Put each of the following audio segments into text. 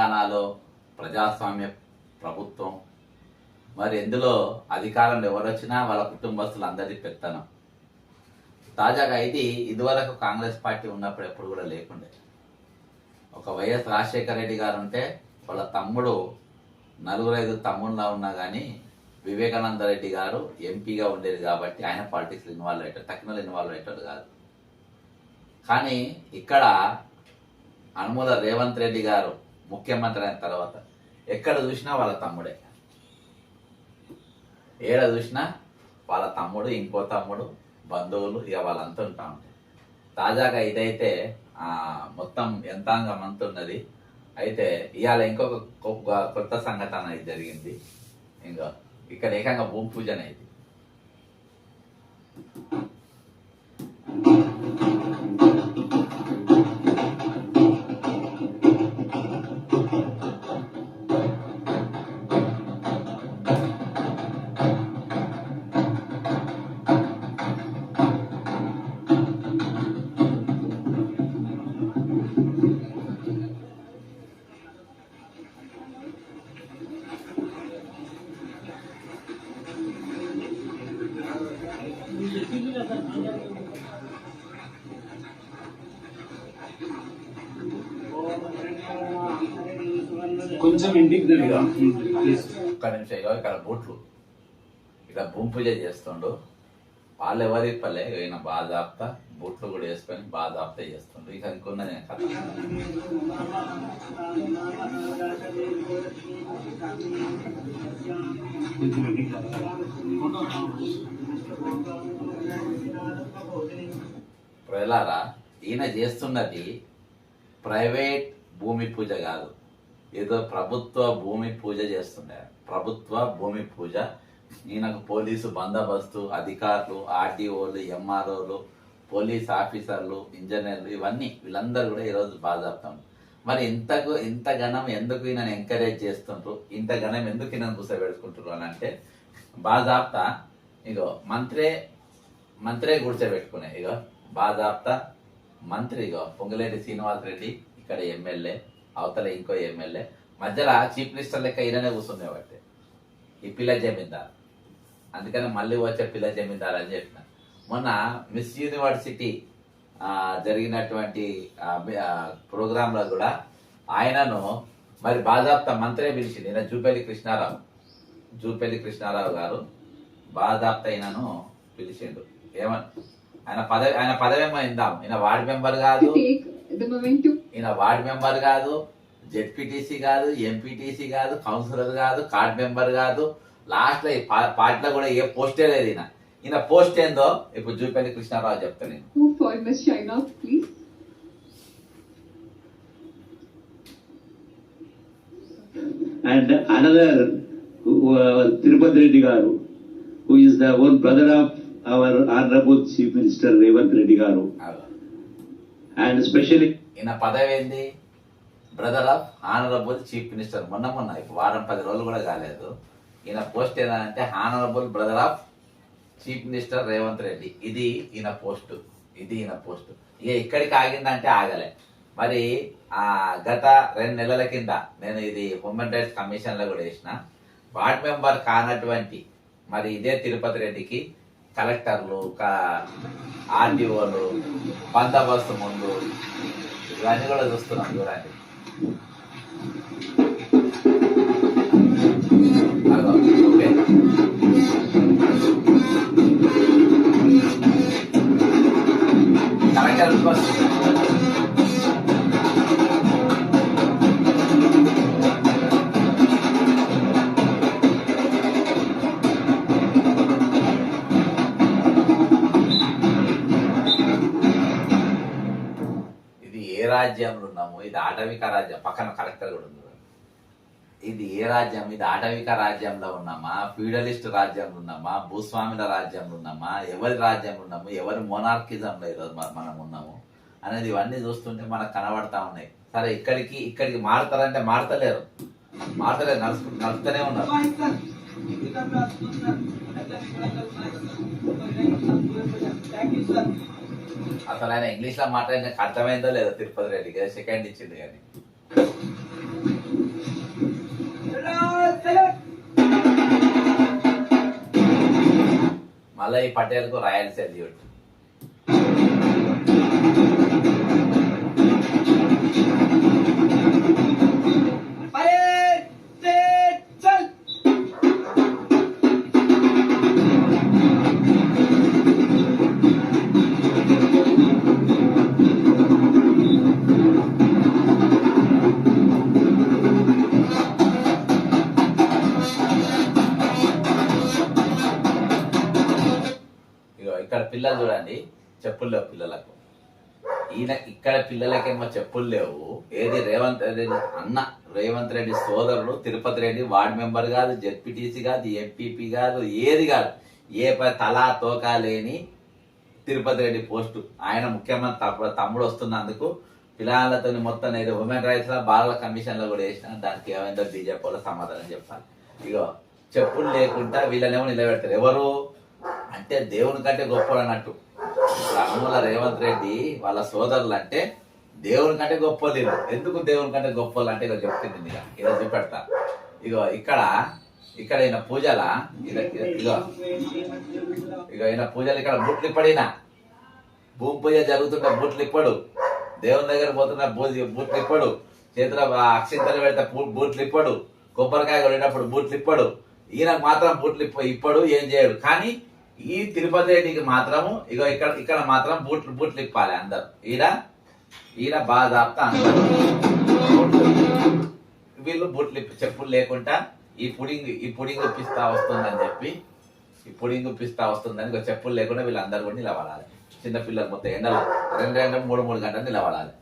తెలంగాణలో ప్రజాస్వామ్య ప్రభుత్వం. మరి ఎందులో అధికారంలో ఎవరు వచ్చినా వాళ్ళ కుటుంబస్తులు అందరి పెత్తనం. తాజాగా ఇది ఇదివరకు కాంగ్రెస్ పార్టీ ఉన్నప్పుడు ఎప్పుడు కూడా లేకుండే. ఒక వైఎస్ రాజశేఖర రెడ్డి గారు ఉంటే వాళ్ళ తమ్ముడు నలుగురు ఐదు తమ్ముళ్ళ ఉన్నా కానీ వివేకానంద రెడ్డి గారు ఎంపీగా ఉండేది కాబట్టి ఆయన పాలిటిక్స్ ఇన్వాల్వ్ అయ్యాడు టెక్నల్ ఇన్వాల్వ్ అయ్యాడు కాదు. కానీ ఇక్కడ అనుమూల రేవంత్ రెడ్డి గారు ముఖ్యమంత్రి అయిన తర్వాత ఎక్కడ చూసినా వాళ్ళ తమ్ముడే. ఏడ చూసినా వాళ్ళ తమ్ముడు ఇంకో తమ్ముడు బంధువులు ఇక వాళ్ళంతా ఉంటా ఉంటారు. తాజాగా ఇదైతే మొత్తం యంత్రాంగం అంత ఉన్నది. అయితే ఇవాళ ఇంకొక కొత్త సంఘటన ఇది జరిగింది. ఇంకా ఇక్కడ ఏకంగా భూమి పూజ అనేది కొంచెం ఇండిగ్నెంట్గా ప్లీజ్ ఒక్క నిమిషం ఇక్కడ బోట్లు. ఇక్కడ భూమి పూజ చేస్తుండు. వాళ్ళు ఎవరి పల్లె ఈయన బాధాప్త బూట్లు కూడా వేసుకొని బాధాప్త చేస్తుండ్రు ఇక ఇంకున్నది నేను కథ కొంచెం ప్రజలారా ఈయన చేస్తున్నది ప్రైవేట్ భూమి పూజ కాదు. ఏదో ప్రభుత్వ భూమి పూజ చేస్తుండే. ప్రభుత్వ భూమి పూజ. ఈయనకు పోలీసు బందోబస్తు అధికారులు ఆర్డీఓలు ఎంఆర్ఓలు పోలీస్ ఆఫీసర్లు ఇంజనీర్లు ఇవన్నీ వీళ్ళందరూ కూడా ఈరోజు బాధాప్తాం మరి ఇంతకు ఇంత ఘనం ఎందుకు ఈయనను ఎంకరేజ్ చేస్తుండ్రు? ఇంత గణం ఎందుకు ఈయన కూర్చోబెట్టుకుంటారు అని అంటే బాధాప్తా ఇగో మంత్రే మంత్రే కూర్చోబెట్టుకునే. ఇగో బాధాప్తా మంత్రి ఇగో పొంగులేటి శ్రీనివాసరెడ్డి ఇక్కడ ఎమ్మెల్యే. అవతల ఇంకో ఎమ్మెల్యే. మధ్యలో చీఫ్ మినిస్టర్ లెక్క ఈయననే కూర్చుండే ఈ పిల్ల జమీందార్. అందుకని మళ్ళీ వచ్చే పిల్ల జమీందార్ అని చెప్పిన. మొన్న మిస్ యూనివర్సిటీ ఆ, జరిగినటువంటి ప్రోగ్రాంలో కూడా ఆయనను మరి బాధాప్త మంత్రే పిలిచింది. ఈయన జూపల్లి కృష్ణారావు. జూపల్లి కృష్ణారావు గారు బాధాప్త ఈయనను పిలిచిండు. ఏమని ఆయన పదవి ఆయన పదవి ఏమో ఇందాం ఈయన వార్డ్ మెంబర్ కాదు. ఈయన వార్డ్ మెంబర్ కాదు జెడ్పీటీసీ కాదు ఎంపీటీసీ కాదు కౌన్సిలర్ కాదు కార్డ్ మెంబర్ కాదు. లాస్ట్లో పార్టీలో కూడా ఏ పోస్టే లేదు ఈయన. ఈయన పోస్ట్ ఏందో ఇప్పుడు చూపండి కృష్ణారావు చెప్తాను and another Tirupati Reddy garu who is the own brother of our honourable chief minister Revanth Reddy garu. And especially ఈయన పదవి ఏంది brother of honourable chief minister మొన్న మొన్న వారం పది రోజులు కూడా కాలేదు. ఈయన పోస్ట్ ఏంటంటే honourable brother of chief minister Revanth Reddy. ఇది ఈయన పోస్ట్. ఇది ఈయన పోస్ట్. ఇక ఇక్కడికి ఆగిందంటే ఆగలే. మరి ఆ గత రెండు నెలల కింద నేను ఇది హ్యూమన్ రైట్స్ కమిషన్లో కూడా వేసిన వార్డ్ మెంబర్ కానటువంటి మరి ఇదే తిరుపతి రెడ్డికి కలెక్టర్లు ఆర్డీఓలు బందోబస్తు ముందు ఇవన్నీ కూడా చూస్తున్నాం చూడండి ఓకే. కలెక్టర్ కోసం ఇది ఆటవిక రాజ్యం పక్కన కలెక్టర్ కూడా ఉంది. ఇది ఏ రాజ్యం? ఇది ఆటవిక రాజ్యంలో ఉన్నామా? ఫ్యూడలిస్ట్ రాజ్యంలో ఉన్నామా? భూస్వాముల రాజ్యంలో ఉన్నామా? ఎవరి రాజ్యంలో ఉన్నాము? ఎవరి మొనార్కిజంలో ఈరోజు మనం ఉన్నాము? అనేది ఇవన్నీ చూస్తుంటే మనకు కనబడతా ఉన్నాయి. సరే ఇక్కడికి ఇక్కడికి మారుతారంటే మారతలేరు. మారతలేరు నడుచు నడుస్తూనే ఉన్నారు. అసలు ఆయన ఇంగ్లీష్లో మాట్లాడిన అర్థమైందో లేదో తిరుపతి రెడ్డికి సెకండ్ ఇచ్చింది కానీ. మళ్ళీ ఈ పటేల్కు రాయల్ సెల్యూట్ ఇక్కడ పిల్లలు చూడండి చెప్పులు లేవు పిల్లలకు. ఈయన ఇక్కడ పిల్లలకేమో చెప్పులు లేవు. ఏది రేవంత్ రెడ్డి అన్న రేవంత్ రెడ్డి సోదరుడు తిరుపతి రెడ్డి వార్డు మెంబర్ కాదు జెడ్పీటీసీ కాదు ఎంపీపీ కాదు ఏది కాదు. ఏ తలా తోకా లేని తిరుపతి రెడ్డి పోస్టు. ఆయన ముఖ్యమంత్రి తమ్ముడు వస్తున్నందుకు పిల్లలతో మొత్తం ఏదో ఉమెన్ రైట్స్ బాలల కమిషన్లో కూడా వేసిన దానికి ఏమైందో బీజేపీ సమాధానం చెప్పాలి. ఇగో చెప్పులు లేకుండా వీళ్ళనేమో నిలబెడతారు. ఎవరు? అంటే దేవుని కంటే గొప్పడు అన్నట్టు ఇప్పుడు అనుమల రేవంత్ రెడ్డి వాళ్ళ సోదరులు అంటే దేవుని కంటే గొప్పలు ఎందుకు దేవుని కంటే గొప్పలు అంటే ఇక చెప్తుంది ఇక ఇలా చూపెడతా. ఇగో ఇక్కడ ఇక్కడ ఈయన పూజల ఇద- ఇగో. ఇక ఈయన పూజలు ఇక్కడ బుట్లు ఇప్పడిన. భూమి పూజ జరుగుతున్న బూట్లు ఇప్పడు. దేవుని దగ్గర పోతున్న బూ- బూట్లు ఇప్పడు. చేతిలో అక్షింతలు పెడితే బూట్లు ఇప్పడు. కొబ్బరికాయ కొడినప్పుడు బూట్లు ఇప్పడు. ఈయనకు మాత్రం బూట్లు ఇప్పడు ఏం చేయడు. కానీ ఈ తిరుపతి రెడ్డికి మాత్రము ఇగో ఇక్కడ ఇక్కడ మాత్రం బూట్లు బూట్లు ఇప్పాలి అందరు. ఈడ ఈడ బాగా దాపుతా అందరు వీళ్ళు బూట్లు ఇప్పి చెప్పులు లేకుండా ఈ పుడింగ్ ఈ పుడింగ్ ఇప్పిస్తా వస్తుందని చెప్పి ఈ పుడింగ్ ఇప్పిస్తా వస్తుందని ఇక చెప్పులు లేకుండా వీళ్ళందరూ కూడా నిలబడాలి. చిన్నపిల్లలు మొత్తం ఎండలు రెండు రెండు మూడు మూడు గంటలు నిలబడాలి.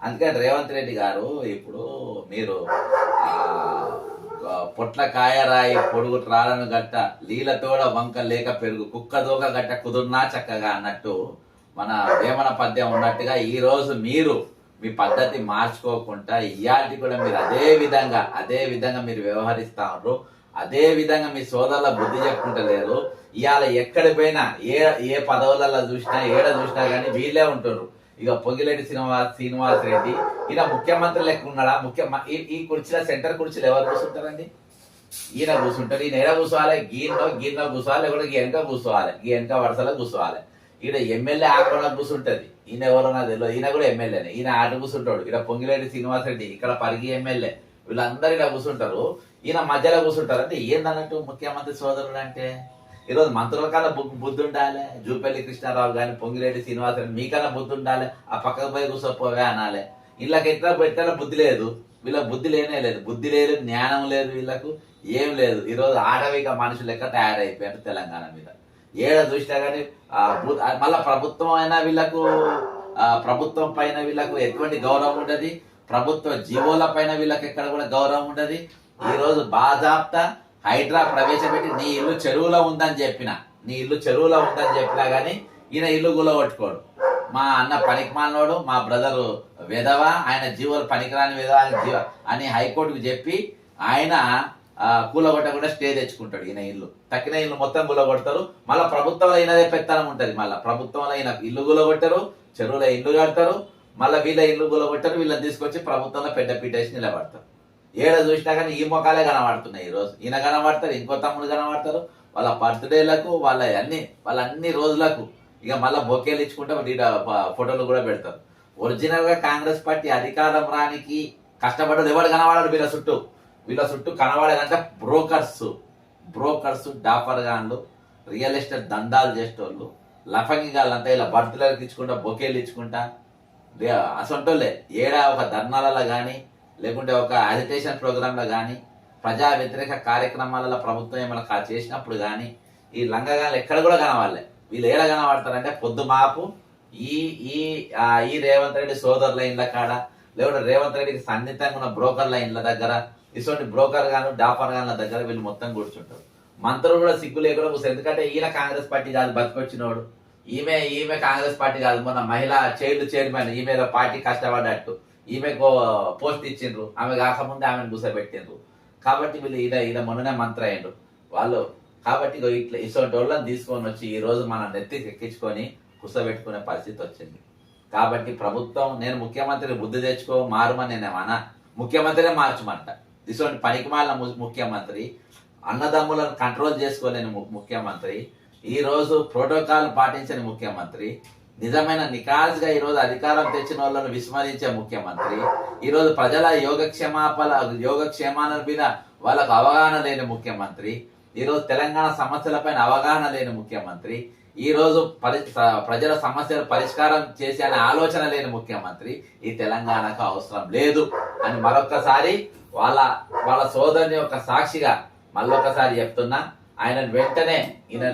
అందుకని రేవంత్ రెడ్డి గారు ఇప్పుడు మీరు పొట్లకాయ రాయి పొడుగు రాళ్ళను గట్ట లీలతోడ వంక లేక పెరుగు కుక్క దూక గట్ట కుదుర్నా చక్కగా అన్నట్టు మన వేమన పద్యం ఉన్నట్టుగా ఈ రోజు మీరు మీ పద్ధతి మార్చుకోకుండా ఇయాటి కూడా మీరు అదే విధంగా అదే విధంగా మీరు వ్యవహరిస్తా ఉన్నారు అదే విధంగా మీ సోదరుల బుద్ధి చెప్పుకుంటలేరు. ఇవాళ ఎక్కడిపోయినా ఏ ఏ పదవులలో చూసినా ఏడ చూసినా కానీ వీళ్ళే ఉంటున్నారు ఇక పొగిలేటి శ్రీనివాస్ శ్రీనివాస్ రెడ్డి. ఈయన ముఖ్యమంత్రి లెక్క ఉన్నాడా? ముఖ్య ఈ- కుర్చీలో సెంటర్ కుర్చీలో ఎవరు కూర్చుంటారండి? ఈయన కూర్చుంటారు. ఈయన ఎడ కూర్చోవాలి? గీనో గీన్నో కూర్చోవాలి? లేకుంటే గీ వెనక కూర్చోవాలి? గీ వెనక వరుసలో కూర్చోవాలి. ఈయన ఎమ్మెల్యే ఆకుండా కూర్చుంటది. ఈయన ఎవరో నాకు తెలియదు ఈయన కూడా ఎమ్మెల్యేనే. ఈయన ఆట కూర్చుంటాడు. ఇక్కడ పొంగిలేటి శ్రీనివాస్ రెడ్డి ఇక్కడ పరిగి ఎమ్మెల్యే. వీళ్ళందరూ ఇలా కూర్చుంటారు. ఈయన మధ్యలో కూర్చుంటారు. అంటే ఏందన్నట్టు ముఖ్యమంత్రి సోదరుడు అంటే ఈరోజు మంత్రుల కన్నా బు- బుద్ధి ఉండాలి జూపల్లి కృష్ణారావు కానీ పొంగిరెడ్డి శ్రీనివాస్ మీకన్నా బుద్ధి ఉండాలి ఆ పక్కకు పోయి కూర్చోపోవే అనాలి. వీళ్ళకి ఎట్లా పెట్టాల బుద్ధి లేదు. వీళ్ళకి బుద్ధి లేనే లేదు. బుద్ధి లేదు జ్ఞానం లేదు వీళ్ళకు ఏం లేదు. ఈరోజు ఆడవిక మనుషులు లెక్క తయారైపోయారు తెలంగాణ మీద. ఏడ చూసినా కానీ మళ్ళీ మళ్ళా ప్రభుత్వం అయినా వీళ్ళకు ప్రభుత్వం పైన వీళ్ళకు ఎటువంటి గౌరవం ఉండదు. ప్రభుత్వ జీవోల పైన వీళ్ళకి ఎక్కడ కూడా గౌరవం ఉండదు. ఈరోజు బాజాప్తా హైడ్రా ప్రవేశపెట్టి నీ ఇల్లు చెరువులో ఉందని చెప్పిన నీ ఇల్లు చెరువులో ఉందని చెప్పినా కానీ ఈయన ఇల్లు గులగొట్టుకోడు. మా అన్న పనికిమాలినోడు మా బ్రదరు విధవ ఆయన జీవులు పనికిరాని విధవ అని జీవ అని హైకోర్టుకు చెప్పి ఆయన ఆ, కూలగొట్టకుండా స్టే తెచ్చుకుంటాడు ఈయన ఇల్లు. తక్కిన ఇల్లు మొత్తం కూలగొడతారు మళ్ళీ ప్రభుత్వంలో ఈయనదే పెత్తనం ఉంటుంది మళ్ళీ. ప్రభుత్వంలో ఈయన ఇల్లు కూలగొట్టరు చెరువులో ఇల్లు కడతారు. మళ్ళీ వీళ్ళ ఇల్లు కూలగొట్టరు వీళ్ళని తీసుకొచ్చి ప్రభుత్వంలో పెద్ద పీటేసి నిలబడతారు. ఏడ చూసినా కానీ ఈ మొఖాలే కనబడుతున్నాయి ఈ రోజు. ఈయన కనబడతారు ఇంకో తమ్ముడు కనబడతారు వాళ్ళ బర్త్డేలకు వాళ్ళ అన్ని వాళ్ళ అన్ని రోజులకు ఇక మళ్ళీ బొకేలు ఇచ్చుకుంటే ఈడ ఫోటోలు కూడా పెడతారు. ఒరిజినల్గా కాంగ్రెస్ పార్టీ అధికారం రానికి కష్టపడ్డది ఎవరు కనబడాడు వీళ్ళ చుట్టూ? వీళ్ళ చుట్టూ కనబడేదంటే బ్రోకర్స్ బ్రోకర్స్ డాఫర్ గాన్లు రియల్ ఎస్టేట్ దందాలు చేసేటోళ్ళు. లఫంగి గాళ్ళంతా ఇలా బర్త్డేలకు ఇచ్చుకుంటా బొకేలు ఇచ్చుకుంటా. అసంటోళ్ళే. ఏడా ఒక ధర్నాలలో కానీ లేకుంటే ఒక అజిటేషన్ ప్రోగ్రాంలో కానీ ప్రజా వ్యతిరేక కార్యక్రమాలలో ప్రభుత్వం ఏమైనా చేసినప్పుడు కానీ ఈ లంగగాలు ఎక్కడ కూడా కనవాలే వీళ్ళు ఏడ కనబడతారంటే పొద్దు మాపు ఈ ఈ ఈ రేవంత్ రెడ్డి సోదరుల ఇండ్ల కాడ లేకుంటే రేవంత్ రెడ్డికి సన్నిహితంగా ఉన్న బ్రోకర్ల ఇండ్ల దగ్గర ఇటువంటి బ్రోకర్ గాను డాఫర్ గాన్ల దగ్గర వీళ్ళు మొత్తం కూర్చుంటారు. మంత్రులు కూడా సిగ్గు లేకుండా కూర్చో ఎందుకంటే ఈయన కాంగ్రెస్ పార్టీ కాదు బతికొచ్చినోడు. ఈమె ఈమె కాంగ్రెస్ పార్టీ కాదు. మొన్న మహిళా చైల్డ్ చైర్మన్ ఈమె పార్టీ కష్టపడ్డట్టు. ఈమెకు పోస్ట్ ఇచ్చిండ్రు ఆమె కాకముందే ఆమెను కూర్చోబెట్టిండ్రు కాబట్టి వీళ్ళు ఈయన ఈయన మొన్ననే మంత్రి అయ్యిండ్రు వాళ్ళు కాబట్టి ఇట్లా ఇటువంటి వాళ్ళని తీసుకొని వచ్చి ఈ రోజు మన నెత్తికి ఎక్కించుకొని కుసబెట్టుకునే పరిస్థితి వచ్చింది. కాబట్టి ప్రభుత్వం నేను ముఖ్యమంత్రి బుద్ధి తెచ్చుకో మారుమని నేను ఏమన్నా ముఖ్యమంత్రినే మార్చమంట. ఇటువంటి పనికిమాలిన ము- ముఖ్యమంత్రి అన్నదమ్ములను కంట్రోల్ చేసుకోలేని ముఖ్యమంత్రి ఈ రోజు ప్రోటోకాల్ పాటించని ముఖ్యమంత్రి నిజమైన నికాజ్గా ఈ రోజు అధికారం తెచ్చిన వాళ్ళను విస్మరించే ముఖ్యమంత్రి. ఈ రోజు ప్రజల యోగక్షేమాపల యోగక్షేమాల మీద వాళ్ళకు అవగాహన లేని ముఖ్యమంత్రి. ఈ రోజు తెలంగాణ సమస్యలపైన అవగాహన లేని ముఖ్యమంత్రి. ఈ రోజు పరి ప్రజల సమస్యలు పరిష్కారం చేసే అనే ఆలోచన లేని ముఖ్యమంత్రి. ఈ తెలంగాణకు అవసరం లేదు అని మరొక్కసారి వాళ్ళ వాళ్ళ సోదరుని యొక్క సాక్షిగా మళ్ళొకసారి చెప్తున్నా. ఆయన వెంటనే ఈయన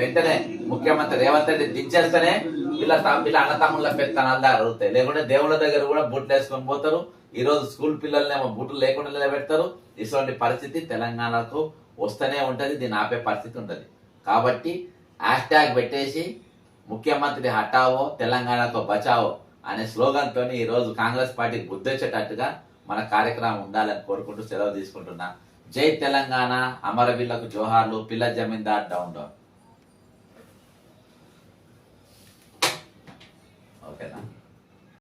వెంటనే ముఖ్యమంత్రి రేవంత్ రెడ్డి దించేస్తేనే వీళ్ళ వీళ్ళ అన్నతమ్ముల పెత్తనాలు అరుగుతాయి. లేకుంటే దేవుళ్ళ దగ్గర కూడా బూట్లు వేసుకొని పోతారు. ఈ రోజు స్కూల్ పిల్లల్నేమో బూట్లు లేకుండా నిలబెడతారు. ఇటువంటి పరిస్థితి తెలంగాణకు వస్తూనే ఉంటది. దీన్ని ఆపే పరిస్థితి ఉంటది. కాబట్టి హ్యాష్ ట్యాగ్ పెట్టేసి ముఖ్యమంత్రి హటావో తెలంగాణకు బచావో అనే స్లోగన్తో ఈరోజు కాంగ్రెస్ పార్టీకి గుర్తించేటట్టుగా మన కార్యక్రమం ఉండాలని కోరుకుంటూ సెలవు తీసుకుంటున్నా. జై తెలంగాణ అమరవీళ్ళకు జోహార్లు పిల్ల జమీందార్ డౌన్ డౌన్.